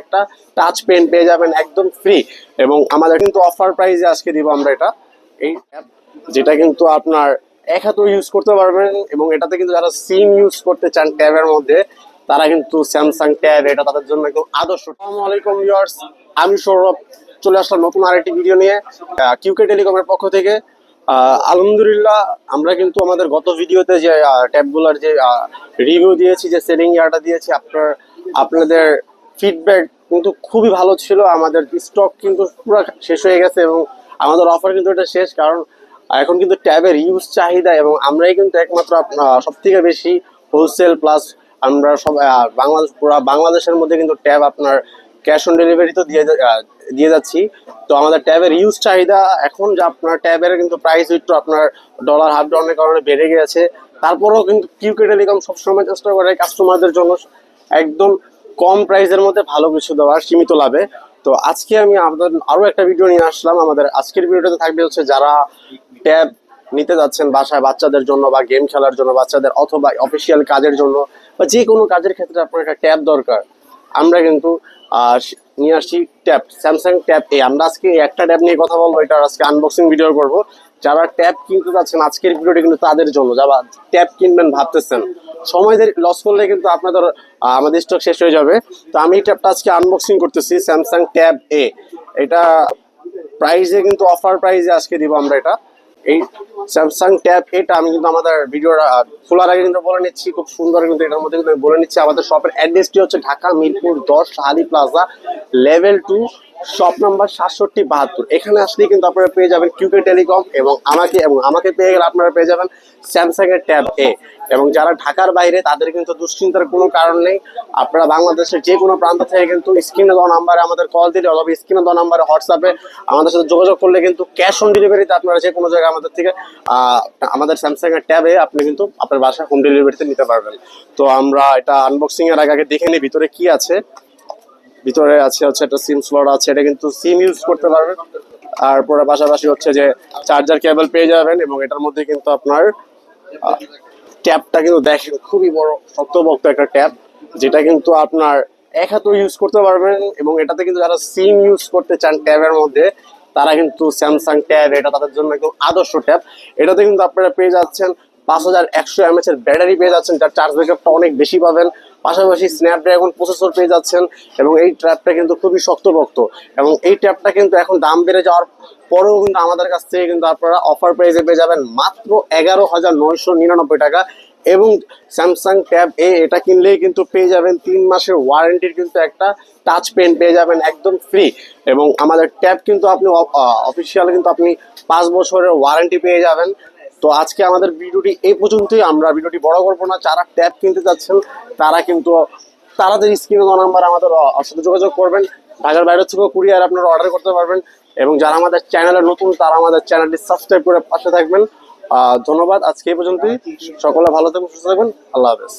একটা touch pen পেয়ে যাবেন একদম ফ্রি এবং আমাদের কিন্তু অফার প্রাইসে আজকে দিব আমরা এটা। এই অ্যাপ যেটা কিন্তু আপনার এক ইউজ করতে পারবেন এবং এটাতে কিন্তু যারা সিম ইউজ করতে চান ট্যাবের মধ্যে, তারা কিন্তু স্যামসাং ট্যাব এটা তাদের জন্য একদম আদর্শ। আসসালামু আলাইকুম ভিউয়ার্স আমি সৌরভ। চলে আসলাম নতুন আরেকটি ভিডিও নিয়ে কিউকে টেলিকমের পক্ষ থেকে। আলহামদুলিল্লাহ, আমরা কিন্তু আমাদের গত ভিডিওতে যে ট্যাবগুলোর যে রিভিউ দিয়েছি, যে সেলিং ইয়ারটা দিয়েছি, আপনার, আপনাদের ফিডব্যাক কিন্তু খুবই ভালো ছিল। আমাদের স্টক কিন্তু পুরো শেষ হয়ে গেছে এবং আমাদের অফার কিন্তু এটা শেষ কারণ এখন কিন্তু ট্যাবের ইউজ চাহিদা এবং আমরাই কিন্তু একমাত্র সব থেকে বেশি হোলসেল প্লাস আমরা সব বাংলাদেশ, পুরো বাংলাদেশের মধ্যে কিন্তু ট্যাব আপনার ক্যাশ অন ডেলিভারি তো দিয়ে দিয়ে যাচ্ছি। তো আমাদের ট্যাবের ইউজ চাহিদা এখন যে আপনার ট্যাবের কিন্তু প্রাইস একটু আপনার ডলার হাফ ডাউনের কারণে বেড়ে গেছে তারপরেও কিন্তু কিউকে টেলিকম সবসময় চেষ্টা করে কাস্টমারদের জন্য। একদম কম প্রাইসের মধ্যে ভালো কিছু দেওয়ার সীমিত লাভে। তো আজকে আমি আমাদের আরও একটা ভিডিও নিয়ে আসলাম। আমাদের আজকের ভিডিওটাতে থাকবে হচ্ছে যারা ট্যাব নিতে যাচ্ছেন বাসায় বাচ্চাদের জন্য বা গেম খেলার জন্য, বাচ্চাদের অথবা অফিসিয়াল কাজের জন্য বা যে কোনো কাজের ক্ষেত্রে আপনার একটা ট্যাব দরকার। আমরা কিন্তু নিয়ে আসছি ট্যাব স্যামসাং ট্যাব এ আমরা আজকে একটা ট্যাব নিয়ে কথা বলব, এটা আজকে আনবক্সিং ভিডিও করব। যারা ট্যাব কিনতে যাচ্ছেন, আজকের ভিডিওটা কিন্তু তাদের জন্য, যারা ট্যাব কিনবেন ভাবতেছেন। সময় লস করলে কিন্তু আপনাদের আমাদের স্টক শেষ হয়ে যাবে। তো আমি এই ট্যাবটা আজকে আনবক্সিং করতেছি স্যামসাং ট্যাব এ এটা প্রাইসে কিন্তু অফার প্রাইজে আজকে দিব আমরা এটা। এই স্যামসাং ট্যাব এটা আমি কিন্তু আমাদের ভিডিওর খোলার আগে কিন্তু বলে নিচ্ছি, খুব সুন্দর কিন্তু এটার মধ্যে কিন্তু আমি বলে নিচ্ছি। আমাদের শপের অ্যাড্রেসটি হচ্ছে ঢাকা মিরপুর দশ হালি plaza level two shop number সাতষট্টি বাহাত্তর। এখানে আসলেই কিন্তু আপনারা পেয়ে যাবেন কিউকে টেলিকম এবং আমাকে এবং আমাকে পেয়ে গেলে আপনারা পেয়ে যাবেন স্যামসাং এর ট্যাব এ এবং যারা ঢাকার বাইরে, তাদের কিন্তু দুশ্চিন্তার কোনো কারণ নেই। আপনারা বাংলাদেশের যে কোনো প্রান্ত থেকে কিন্তু স্ক্রিনে দেওয়া নাম্বারে আমাদের কল দিলে অথবা স্ক্রিনে দেওয়া নাম্বারে হোয়াটসঅ্যাপে আমাদের সাথে যোগাযোগ করলে কিন্তু ক্যাশ অন ডেলিভারিতে আপনারা যে কোনো জায়গায় আমাদের থেকে আমাদের স্যামসাং এর ট্যাবে আপনি কিন্তু আপনার বাসায় হোম ডেলিভারিতে নিতে পারবেন। তো আমরা এটা আনবক্সিং এর আগে আগে দেখে নিই ভিতরে কি আছে। ভিতরে আছে হচ্ছে একটা সিম স্লট আছে, এটা কিন্তু সিম ইউজ করতে পারবেন। আর পরে পাশাপাশি হচ্ছে যে চার্জার কেবল পেয়ে যাবেন এবং এটার মধ্যে কিন্তু আপনার ট্যাবটা কিন্তু দেখেন খুবই বড়, শক্তপোক্ত একটা ট্যাব যেটা কিন্তু আপনার এক হাতেও ইউজ করতে পারবেন এবং এটাতে কিন্তু যারা সিম ইউজ করতে চান ট্যাবের মধ্যে, তারা কিন্তু স্যামসাং ট্যাব এটা তাদের জন্য একদম আদর্শ ট্যাব এটাতে কিন্তু আপনারা পেয়ে যাচ্ছেন পাঁচ হাজার একশো এমএচ এর ব্যাটারি পেয়ে যাচ্ছেন, যার চার্জ ব্যাকআপটা অনেক বেশি পাবেন। পাশাপাশি স্ন্যাপড্রাগন প্রসেসর পেয়ে যাচ্ছেন এবং এই ট্যাবটা কিন্তু খুবই শক্তপোক্ত এবং এই ট্যাবটা কিন্তু এখন দাম বেড়ে যাওয়ার পরেও কিন্তু আমাদের কাছ থেকে কিন্তু আপনারা অফার প্রাইসে পেয়ে যাবেন মাত্র এগারো হাজার নয়শো নিরানব্বই টাকা এবং স্যামসাং ট্যাব এ এটা কিনলেই কিন্তু পেয়ে যাবেন তিন মাসের ওয়ারেন্টির কিন্তু একটা টাচ পেন পেয়ে যাবেন একদম ফ্রি এবং আমাদের ট্যাব কিন্তু আপনি অফিসিয়াল কিন্তু আপনি পাঁচ বছরের ওয়ারেন্টি পেয়ে যাবেন। তো আজকে আমাদের ভিডিওটি এই পর্যন্তই। আমরা ভিডিওটি বড় করব না। যারা ট্যাব কিনতে চাচ্ছেন তারা কিন্তু তাদের স্ক্রিনে দেওয়া নাম্বার আমাদের সাথে যোগাযোগ করবেন। ঢাকার বাইরে থেকেও কুরিয়ার আপনারা অর্ডার করতে পারবেন এবং যারা আমাদের চ্যানেলে নতুন, তারা আমাদের চ্যানেলটি সাবস্ক্রাইব করে পাশে থাকবেন। ধন্যবাদ। আজকে এই পর্যন্তই। সকলে ভালো থাকবেন সুস্থ থাকবেন আল্লাহ হাফেজ।